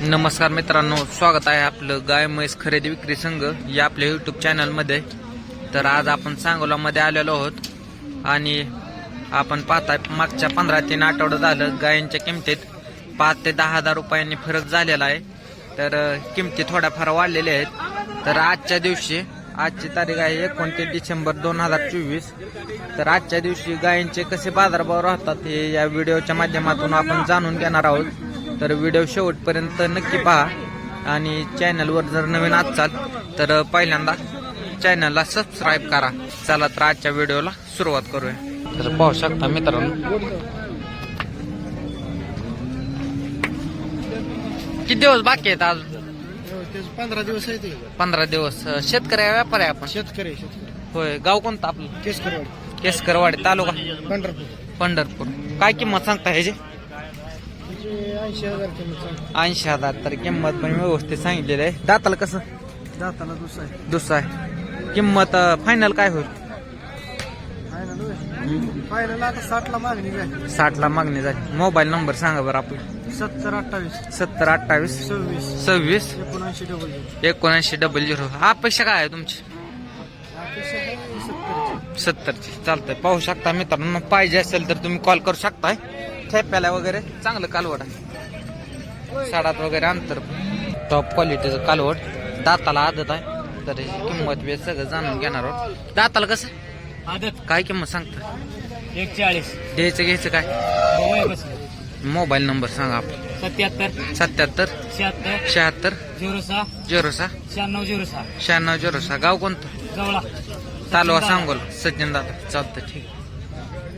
नमस्कार मित्रांनो स्वागत आहे आपलं गाय म्हैस खरेदी विक्री संघ या आपल्या यूट्यूब चॅनलमध्ये तर आज आपण सांगोलामध्ये आलेलो आहोत आणि आपण पाहताय मागच्या पंधरा तीन आठवडं झालं गायांच्या किमतीत पाच ते दहा हजार रुपयांनी फरक झालेला आहे. तर किमती थोड्याफार वाढलेल्या आहेत. तर आजच्या दिवशी आजची तारीख आहे एकोणतीस डिसेंबर दोन हजार चोवीस. तर आजच्या दिवशी गायींचे कसे बाजारभाव राहतात हे या व्हिडिओच्या माध्यमातून आपण जाणून घेणार आहोत. तर व्हिडिओ शेवटपर्यंत नक्की पहा. आणि चॅनलवर जर नवीन असाल तर पहिल्यांदा चॅनलला सबस्क्राईब करा. चला तर आजच्या व्हिडिओला सुरुवात करूया. तर पाहू शकता मित्रांनो. किती दिवस बाकी आहेत आज? पंधरा दिवस. आहे पंधरा दिवस शेतकरी आहे, व्यापारी आहे आपण? शेतकरी. होय गाव कोणतं आपलं? केसकरवाडी. केसकरवाडी तालुका? पंढरपूर. पंढरपूर. काय किंमत सांगता ह्याची? ऐंशी हजार किंमत ऐंशी हजार तर किंमत पण व्यवस्थित सांगितलेली आहे. दाताला कसं? दाताला दुसरा आहे. दुसरं आहे. किंमत फायनल काय होईल? फायनल आता साठला मागणी आहे साठला मागणी झाली मोबाईल नंबर सांगा बरं आपला सत्तर अठ्ठावीस. सत्तर अठ्ठावीस. सव्वीस. सव्वीस. एकोणऐंशी डबल झिरो एकोणऐंशी डबल झिरो अपेक्षा काय आहे तुमची? सत्तरची. चालतंय. पाहू शकता मित्रांनो. पाहिजे असेल तर तुम्ही कॉल करू शकताय. ठेप्याला वगैरे चांगलं कालवड आहे. साडात वगैरे अंतर. टॉप क्वालिटीचं कालवड. दाताला आदत आहे. तर किंमत बी सगळं जाणून घेणार आहोत. दाताला कसं? आदत. काय किंमत सांगता? एक चाळीस द्यायचं घ्यायचं काय? मोबाईल नंबर सांगा आपला सत्याहत्तर. सत्याहत्तर. शहात्तर. शहात्तर. झिरो सहा. झिरो सहा. शहाण्णव झिरो सहा. शहाण्णव झिरो सहा. गाव कोणतं? जवळा. तालुका सांगोला. सज्जन दादा. चालतं ठीक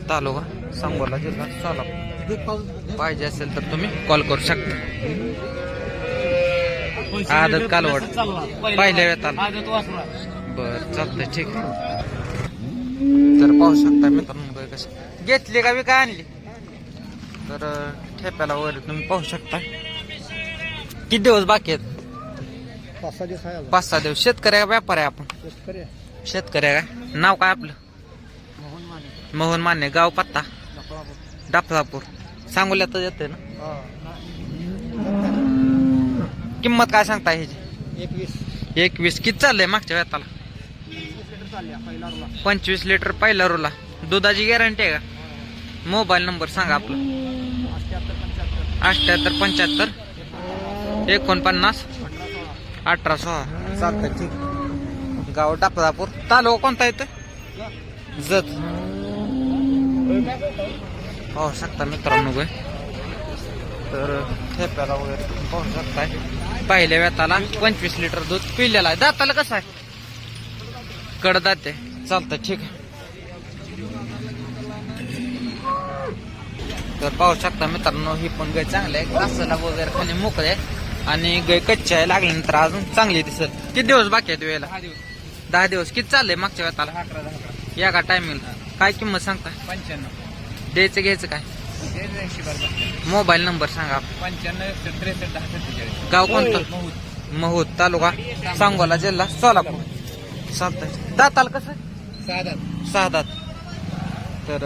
तालुका सांगोला जिल्हा सोलापूर. पाहिजे असेल तर तुम्ही कॉल करू शकता. आदत कालवड. पहिल्या वेताला. आदत वासरा बर चालतंय ठीक तर पाहू शकता मित्रांनो बघ कसं. घेतली का मी काय आणली? तर ठेप्याला वगैरे तुम्ही पाहू शकता. किती दिवस बाकी आहेत? पाच सहा दिवस. आहे अजून. पाच सहा दिवस शेतकरी का व्यापारी आहे आपण? शेतकरी आहे. का? नाव काय आपलं? मोहन माने. गाव पत्ता? लपळापूर. सांगोल्यातच येते ना. किंमत काय सांगता ह्याची? एकवीस. एकवीस. किती चाललंय मागच्या वेताला. पंचवीस लिटर पहिला रोला. दुधाची गॅरंटी आहे का? मोबाईल नंबर सांगा आपला. अठ्याहत्तर पंच्याहत्तर. एकोणपन्नास. अठरा सोळा. चालतंय ठीक. गाव डापदापूर तालुका कोणता येतं जत. पाहू शकता मित्रांनो गे तर ठेप्याला वगैरे पाहू शकताय. पहिल्या वेताला पंचवीस लिटर दूध पिलेला आहे. दाताला कसं आहे? कडदात आहे. चालतं ठीक आहे. तर पाहू शकता मित्रांनो ही पण गाय चांगली आहे. कासाला वगैरे खाली मोकळे आहे. आणि गाय कच्ची आहे. लागल्यानंतर अजून चांगली दिसत. किती दिवस बाकी आहेत वेळेला? दहा दिवस. किती चाललंय मागच्या दहा या का टायमिंगला काय किंमत सांगता पंच्याण्णव. द्यायचं घ्यायचं काय? मोबाईल नंबर सांगा. पंच्याण्णव त्रेसष्ट दहा गाव कोणतं? महूत महूद तालुका सांगोला जिल्हा सोलापूर. चालतंय. दाताल कसं? सहा दात तर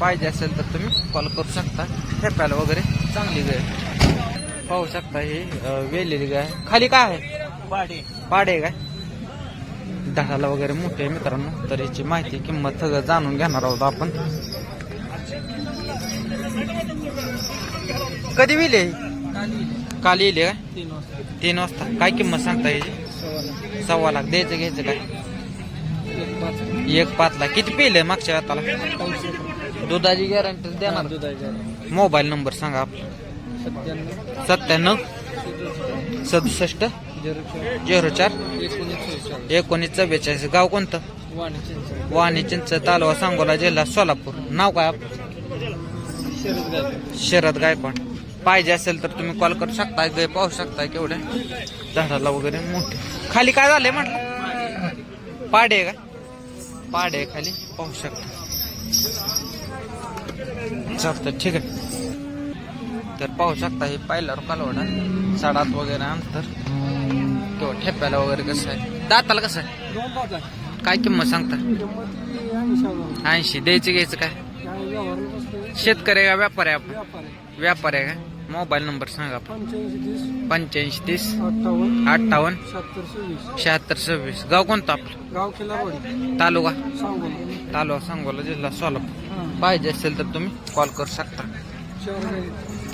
पाहिजे असेल तर तुम्ही कॉल करू शकता. ठेप्याला वगैरे चांगली गाय पाहू शकता ही वेलेली गाय. खाली काय आहे? पाडे. पाडे काय? दहाला वगैरे मोठे मित्रांनो. तर याची माहिती किंमत सगळं जाणून घेणार आहोत आपण. कधी विले काल येईल काय? तीन वाजता. काय किंमत सांगता याची? सव्वा लाख. द्यायचं घ्यायचं काय? एक पाच लाख. किती पिले मागच्या पाचशे दुधाची गॅरंटी देणार. मोबाईल नंबर सांगा आपला. सत्त्याण्णव. सदुसष्ट. झिरो चार. एकोणीस चव्वेचाळीस. गाव कोणतं? वाणी चिंच तालुका सांगोला जिल्हा सोलापूर. नाव काय गायकवाड. शरद गायकवाड. पाहिजे असेल तर तुम्ही कॉल करू शकता गाय पाहू शकता केवढे. झाडाला वगैरे मोठे. खाली काय झालंय म्हटलं? पाडे का? पाडे खाली पाहू शकता. चालतं ठीक आहे. तर पाहू शकता हे पाहिल्यावर कालवडा. साडात वगैरे अंतर. किंवा ठेप्याला वगैरे कसं आहे? दाताला कसं आहे? काय किंमत सांगता? ऐंशी द्यायचं घ्यायचं काय? शेतकरी का व्यापारी आपण? व्यापार आहे व्यापारी आहे का? मोबाईल नंबर सांगा पंच्याऐंशी तीस. पंच्याऐंशी तीस. अठ्ठावन्न. अठ्ठावन्न. शहात्तर सव्वीस. शहात्तर सव्वीस. गाव कोणतं आपलं? गाव तालुका? सांगोला. तालुका सांगोला जिल्हा सोलापूर. पाहिजे असेल तर तुम्ही कॉल करू शकता.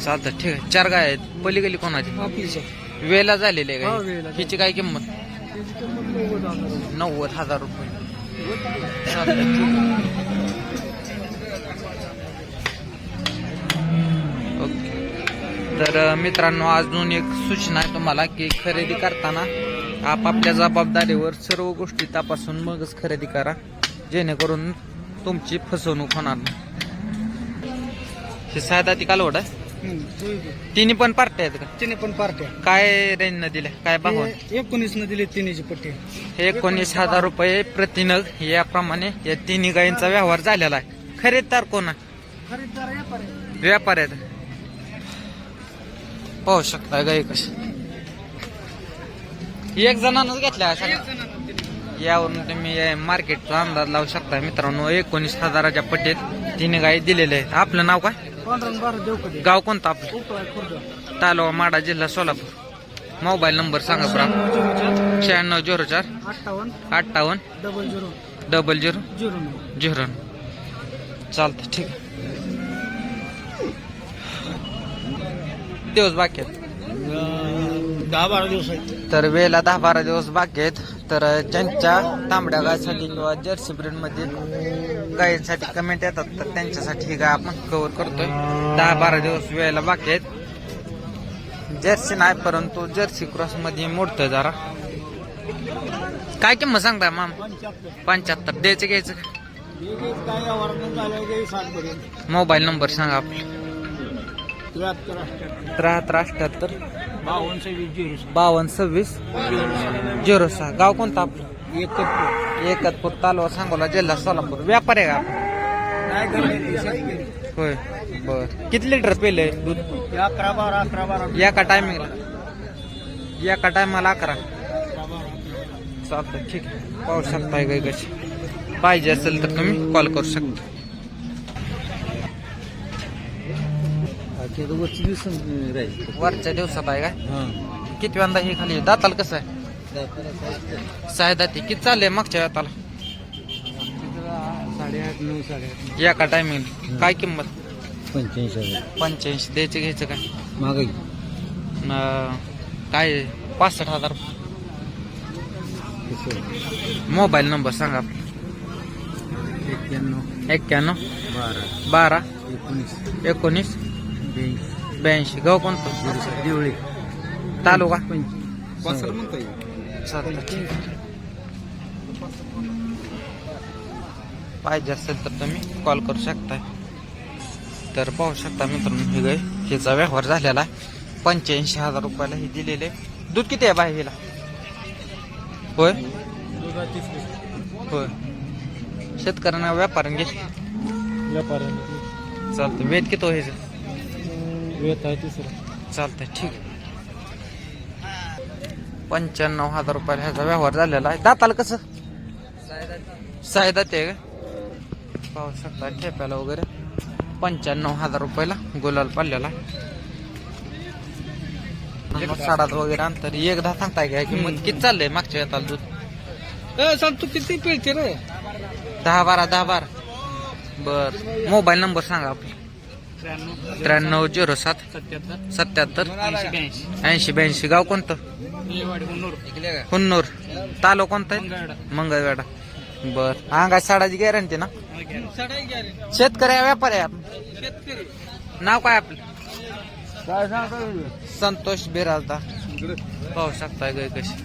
चालतं ठीक आहे. चार गाय आहेत. पलीकडली कोणाची? वेला झालेली आहे हा, गाय. हिची काय किंमत? नव्वद हजार. रुपये. नव्वद? तर मित्रांनो अजून एक सूचना आहे तुम्हाला की खरेदी करताना आपापल्या जबाबदारीवर सर्व गोष्टी तपासून मगच खरेदी करा जेणेकरून तुमची फसवणूक होणार नाही. हे साधा ती कालवड आहे. तिन्ही पण पार्ट्या आहेत का? तिने पण पार्ट्या. काय रेंजनं दिल्या? काय भाव हे एकोणीस न दिले तिन्हीची पट्टी. एकोणीस हजार रुपये प्रतिनग याप्रमाणे या तिन्ही गायींचा व्यवहार झालेला आहे. खरेदीदार कोण आहे? खरेदीदार व्यापारी. आहे. व्यापारी आहेत. पाहू शकता गाई कशी. एक जणांनाच घेतल्या. यावरून तुम्ही मार्केटचा अंदाज लावू शकता. मित्रांनो एकोणीस हजाराच्या पट्टीत तिन्ही गायी दिलेले आहेत. आपलं नाव काय? गाव कोणतं आपलं? तालुका माडा जिल्हा सोलापूर. मोबाईल नंबर सांगा बरं. शहाण्णव झिरो चार. अठ्ठावन्न. अठ्ठावन्न. Double zero. Double zero. Zero चालतं ठीक आहे. दिवस बाकी आहेत? दहा बारा दिवस आहेत. तर वेळेला दहा बारा दिवस बाकी आहेत. तर ज्यांच्या तांबड्या गायसाठी किंवा जर्सी ब्रीडमध्ये गायीसाठी कमेंट येतात तर त्यांच्यासाठी ही गाय आपण कव्हर करतोय. दहा बारा दिवस वेळेला बाकी आहेत. जर्सी नाही परंतु जर्सी क्रॉसमध्ये मोडतोय जरा. काय किंमत सांगताय माम? पंच्याहत्तर. द्यायचं घ्यायचं मोबाईल नंबर सांगा आपला. त्र्याहत्तर अठ्ठ्याहत्तर बावन्न सव्वीस झिरो बावन्न सव्वीस झिरो सहा. गाव कोणतं आपलं? एकत्र एकतपूर तालुका सांगोला जिल्हा सोलापूर. व्यापार आहे का होय बर. किती लिटर पेले दूध? अकरा बारा अकरा बारा. एका टायमिंगला. एका टायमाला अकरा. चालतं ठीक आहे. पाहू शकताय गाय कशी? पाहिजे असेल तर तुम्ही कॉल करू शकता. वरच्या दिवसात आहे काय? किती वेळा हे खाली? दाताल कसं आहे? सहा दाती. किती चाललंय मागच्या वेळाला साडेआठ नऊ साडेआठ. एका टायमिंग काय किंमत? पंच्याऐंशी हजार. पंच्याऐंशी. द्यायचं घ्यायचं काय? महागाई. न- काय? पासष्ट हजार. मोबाईल नंबर सांगा. एक्क्याण्णव. एक्क्याण्णव. बारा. बारा. एकोणीस. एकोणीस. ब्याऐंशी. गाव कोणतं? देवळे. तालुका? म्हणता येईल. पाहिजे असेल तर तुम्ही कॉल करू शकता तर पाहू शकता मित्रांनो हे गाय हिचा व्यवहार झालेला आहे. पंच्याऐंशी हजार रुपयाला हे दिलेले. दूध किती आहे बाई हिला? होय? होय. शेतकऱ्यांना व्यापाऱ्याने व्यापाऱ्याने. चालतं वेट किती व्हायचं वेत आहे तिसरं. चालतंय ठीक आहे. पंच्याण्णव हजार रुपयाला ह्याचा व्यवहार झालेला आहे. दाताला कसं? सायदा ते का? पाहू शकता ठेप्याला वगैरे. पंच्याण्णव हजार रुपयाला गुलाल पडलेला साडात वगैरे अंतर एकदा सांगताय का? किंमत किती चाललंय मागच्या येताला दूध सांग तू किती पिळते रे? दहा बारा दहा बारा. बर. मोबाईल नंबर सांगा आपला. त्र्याण्णव झिरो सात. सत्याहत्तर. सत्याहत्तर. ऐंशी ब्याऐंशी. ऐंशी ब्याऐंशी. गाव कोणतं? हुन्नूर. तालुका कोणता आहे? मंगळवेढा. बर. अंगा साडाची गॅरंटी ना? शेतकरी व्यापार आहे? नाव काय आपलं? संतोष बिराजदा पाहू शकताय गाय कशी.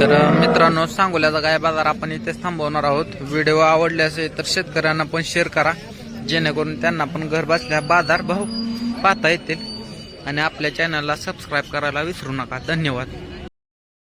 तर मित्रांनो सांगोल्याचा गाय बाजार आपण इथेच थांबवणार आहोत. व्हिडिओ आवडले असेल तर शेतकऱ्यांना पण शेअर करा. जेणेकरून त्यांना पण घर बसल्या बाजार भाव पाहता येतील. आणि आपल्या चॅनलला सबस्क्राईब करायला विसरू नका. धन्यवाद.